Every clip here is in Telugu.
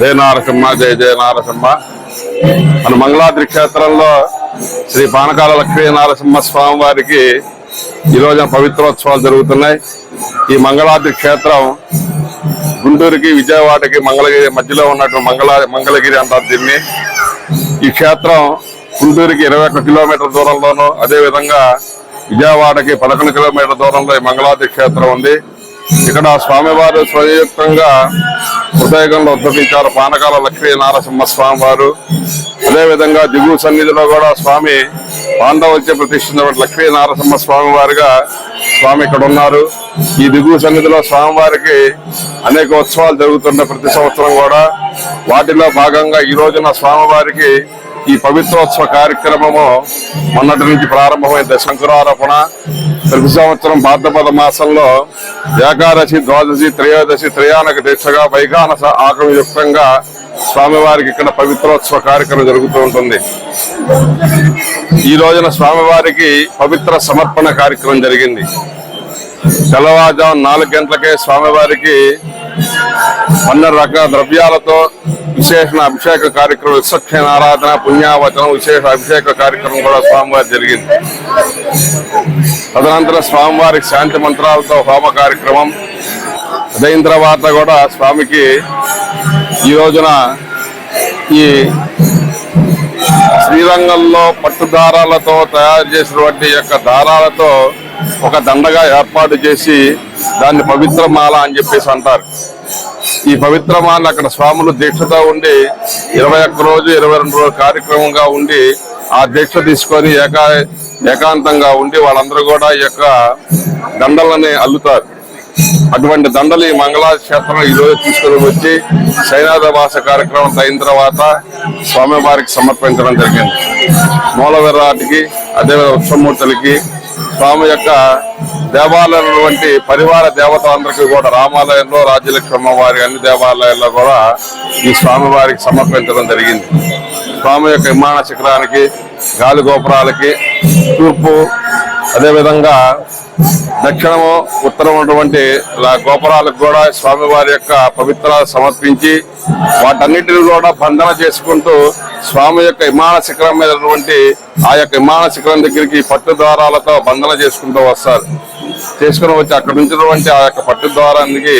జయ నారసింహ జయ జయ నారసింహ. మన మంగళాద్రి క్షేత్రంలో శ్రీ పానకాల లక్ష్మీ నారసింహ స్వామి వారికి ఈ పవిత్రోత్సవాలు జరుగుతున్నాయి. ఈ మంగళాద్రి క్షేత్రం గుంటూరుకి విజయవాడకి మంగళగిరి మధ్యలో ఉన్నటువంటి మంగళ మంగళగిరి అంటారు దీన్ని. ఈ క్షేత్రం గుంటూరుకి ఇరవై ఒక్క కిలోమీటర్ దూరంలోనూ అదేవిధంగా విజయవాడకి పదకొండు కిలోమీటర్ దూరంలో ఈ మంగళాద్రి క్షేత్రం ఉంది. ఇక్కడ స్వామివారు స్వయుక్తంగా హృదయంలో ఉద్భవించారు పానకాల లక్ష్మీ నారసింహ స్వామి వారు అదేవిధంగా దిగువ సన్నిధిలో కూడా స్వామి పాండవచ్చే ప్రతిష్ఠించిన లక్ష్మీ నారసింహ స్వామి వారిగా స్వామి ఇక్కడ ఉన్నారు. ఈ దిగువ సన్నిధిలో స్వామివారికి అనేక ఉత్సవాలు జరుగుతున్న ప్రతి సంవత్సరం కూడా వాటిలో భాగంగా ఈ రోజున స్వామివారికి ఈ పవిత్రోత్సవ కార్యక్రమము మొన్నటి నుంచి ప్రారంభమైంది. శంకురారోపణ ప్రతి సంవత్సరం భాద్రపద మాసంలో ఏకాదశి ద్వాదశి త్రయోదశి త్రయానక దీక్షగా వైగానస ఆకమయుక్తంగా స్వామివారికి ఇక్కడ పవిత్రోత్సవ కార్యక్రమం జరుగుతూ ఉంటుంది. ఈ రోజున స్వామివారికి పవిత్ర సమర్పణ కార్యక్రమం జరిగింది. తెల్లవారుజాము నాలుగు గంటలకే స్వామివారికి పన్నెండు రకాల ద్రవ్యాలతో విశేష అభిషేక కార్యక్రమం విశక్షణ ఆరాధన పుణ్యావచనం విశేష అభిషేక కార్యక్రమం కూడా స్వామివారి జరిగింది. తదనంతరం స్వామివారికి శాంతి మంత్రాలతో హోమ కార్యక్రమం. అదైన తర్వాత కూడా స్వామికి ఈ రోజున ఈ శ్రీరంగంలో పట్టు దారాలతో తయారు చేసినటువంటి యొక్క దారాలతో ఒక దండగా ఏర్పాటు చేసి దాన్ని పవిత్ర మాల అని చెప్పేసి అంటారు. ఈ పవిత్ర అక్కడ స్వాములు దీక్షతో ఉండి ఇరవై ఒక్క రోజు ఇరవై రెండు రోజు కార్యక్రమంగా ఉండి ఆ దీక్ష తీసుకొని ఏకా ఏకాంతంగా ఉండి వాళ్ళందరూ కూడా ఈ యొక్క దండలని అల్లుతారు. అటువంటి దండలు ఈ మంగళాక్షేత్రం క్షేత్రం ఈ తీసుకుని వచ్చి సైనాదవాస కార్యక్రమం అయిన తర్వాత స్వామివారికి సమర్పించడం జరిగింది. మూల విరాటికి అదేవిధంగా ఉత్సవమూర్తులకి స్వామి యొక్క దేవాలయం వంటి పరివార దేవతలందరికీ కూడా రామాలయంలో రాజ్యలక్ష్మి వారి అన్ని దేవాలయాల్లో కూడా ఈ స్వామివారికి సమర్పించడం జరిగింది. స్వామి యొక్క విమాన శిఖరానికి గాలి గోపురాలకి తూర్పు అదేవిధంగా దక్షిణము ఉత్తరం ఉన్నటువంటి గోపురాలకు కూడా స్వామివారి యొక్క పవిత్రాలు సమర్పించి వాటన్నిటిని కూడా బంధన చేసుకుంటూ స్వామి యొక్క విమాన శిఖరం మీద ఉన్నటువంటి ఆ యొక్క విమాన శిఖరం దగ్గరికి పట్టు ద్వారాలతో బంధన చేసుకుంటూ వస్తారు. చేసుకుని వచ్చి అక్కడ ఉంచినటువంటి ఆ యొక్క పట్టు ద్వారానికి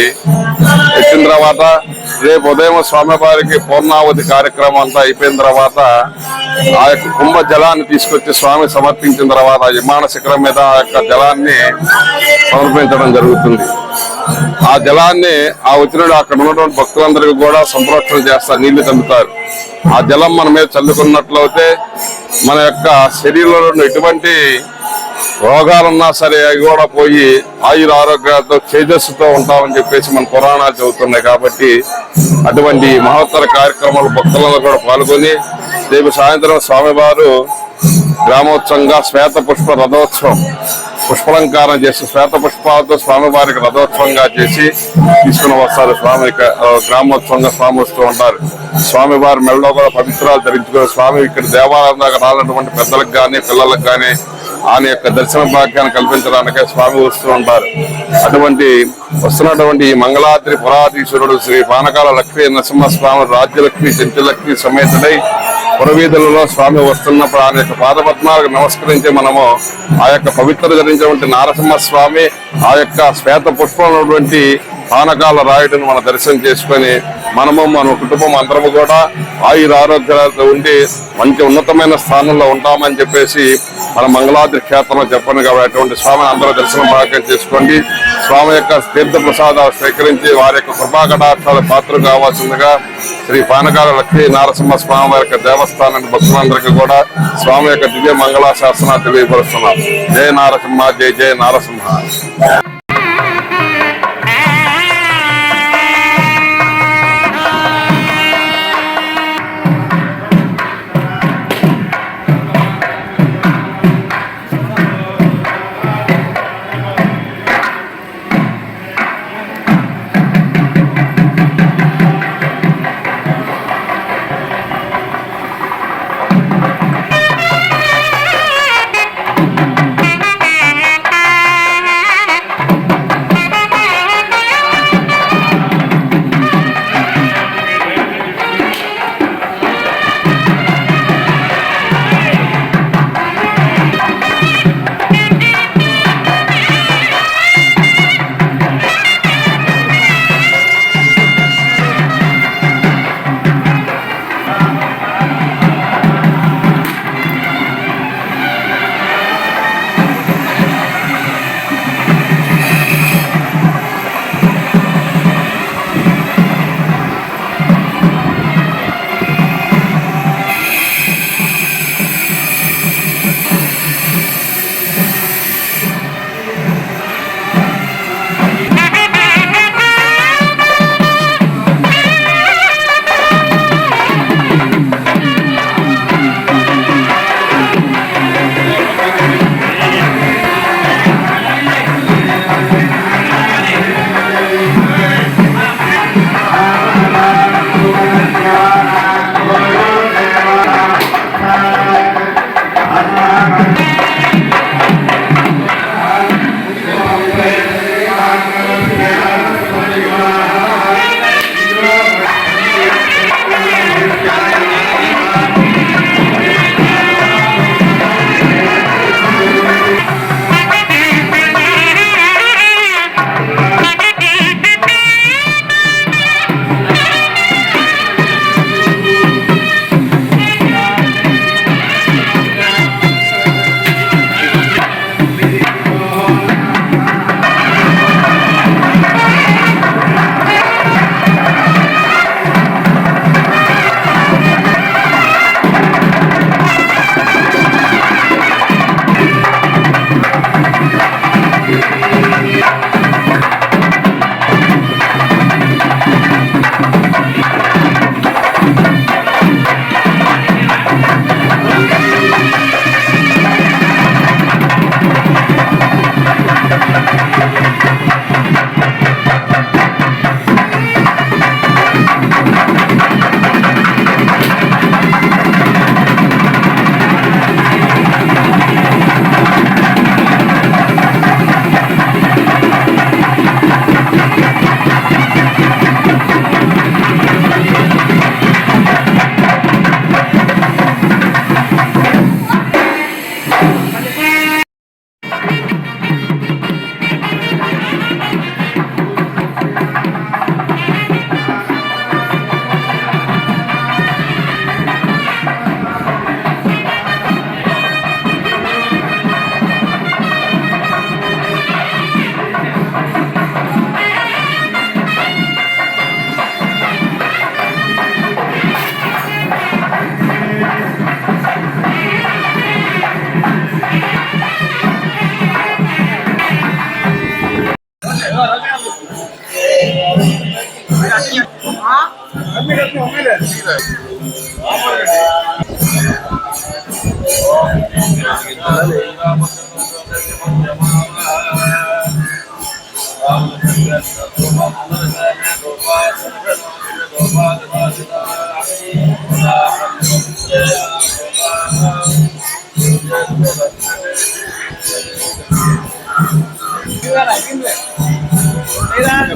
ఎక్కిన తర్వాత రేపు ఉదయం స్వామివారికి పూర్ణావతి కార్యక్రమం అంతా అయిపోయిన తర్వాత ఆ యొక్క కుంభ జలాన్ని తీసుకొచ్చి స్వామి సమర్పించిన తర్వాత విమాన శిఖరం మీద ఆ యొక్క జలాన్ని సమర్పించడం జరుగుతుంది. ఆ జలాన్ని ఆ వచ్చిన అక్కడ ఉన్నటువంటి భక్తులందరికీ కూడా సంప్రోక్షణ చేస్తారు నీళ్ళు చల్లుతారు. ఆ జలం మన మీద చల్లుకున్నట్లయితే మన యొక్క శరీరంలో ఉన్న ఎటువంటి రోగాలున్నా సరే అవి కూడా పోయి ఆయుర ఆరోగ్యాలతో తేజస్సుతో ఉంటామని చెప్పేసి మన పురాణాలు చెబుతున్నాయి కాబట్టి అటువంటి మహోత్తర కార్యక్రమాలు భక్తులలో కూడా పాల్గొని రేపు సాయంత్రం స్వామివారు గ్రామోత్సవంగా శ్వేత పుష్ప రథోత్సవం పుష్పలంకారం చేసి శ్వేత పుష్పాలతో స్వామివారికి రథోత్సవంగా చేసి తీసుకుని వస్తారు స్వామి గ్రామోత్సవంగా స్వామి వస్తూ ఉంటారు. స్వామివారి మెడలో కూడా పవిత్రాలు ధరించుకుని స్వామి ఇక్కడ దేవాలయం దాకా రానటువంటి పెద్దలకు కానీ పిల్లలకు కానీ ఆయన యొక్క దర్శన భాగ్యాన్ని కల్పించడానికి స్వామి వస్తూ ఉంటారు. అటువంటి వస్తున్నటువంటి ఈ మంగళాద్రి పురాధీశ్వరుడు శ్రీ పానకాల లక్ష్మీ నరసింహస్వామి రాజ్యలక్ష్మి జంతులక్ష్మి సమేతుడై పురవీధులలో స్వామి వస్తున్నప్పుడు ఆయన యొక్క పాదపద్మాలకు నమస్కరించి మనము ఆ యొక్క పవిత్ర ధరించినటువంటి నారసింహ స్వామి ఆ యొక్క శ్వేత పుష్పమైనటువంటి పానకాల రాయుడిని మనం దర్శనం చేసుకొని మనము మన కుటుంబం అందరము కూడా ఆయుర ఆరోగ్యాలతో ఉండి మంచి ఉన్నతమైన స్థానంలో ఉంటామని చెప్పేసి మన మంగళాద్రి క్షేత్రంలో చెప్పండి కాబట్టి అటువంటి స్వామిని అందరూ దర్శనం భాగ్యం చేసుకోండి స్వామి యొక్క తీర్థ ప్రసాదాలు స్వీకరించి వారి యొక్క కృపా పాత్ర కావాల్సిందిగా శ్రీ పానకాల లక్ష్మీ నారసింహ స్వామి వారి యొక్క దేవస్థానానికి భక్తులందరికీ కూడా స్వామి యొక్క దివ్య మంగళ శాసనాలు తెలియపరుస్తున్నాం. జయ నారసింహ జయ జయ నారసింహ.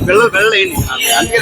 ಬೆಳ್ಳ ಬೆಳ್ಳ ಏನು ಅದಕ್ಕೆ